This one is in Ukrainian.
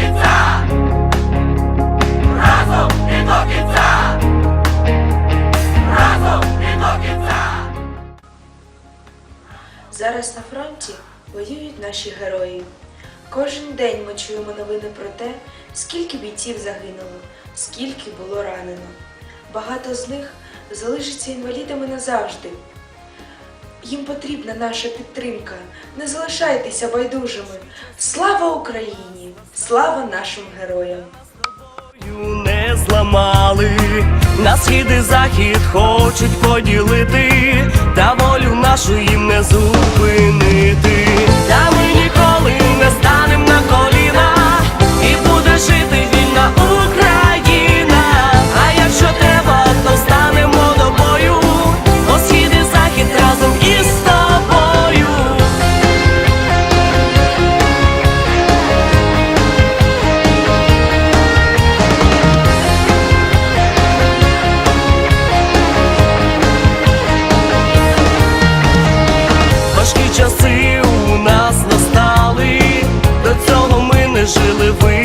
кінця! Разом і до кінця! Разом і до кінця! Зараз на фронті воюють наші герої. Кожен день ми чуємо новини про те, скільки бійців загинуло, скільки було ранено. Багато з них залишаться інвалідами назавжди. Їм потрібна наша підтримка. Не залишайтеся байдужими. Слава Україні! Слава нашим героям! не зламали, на схід і захід хочуть поділити, та волю нашу їм не зупинити, жили ви.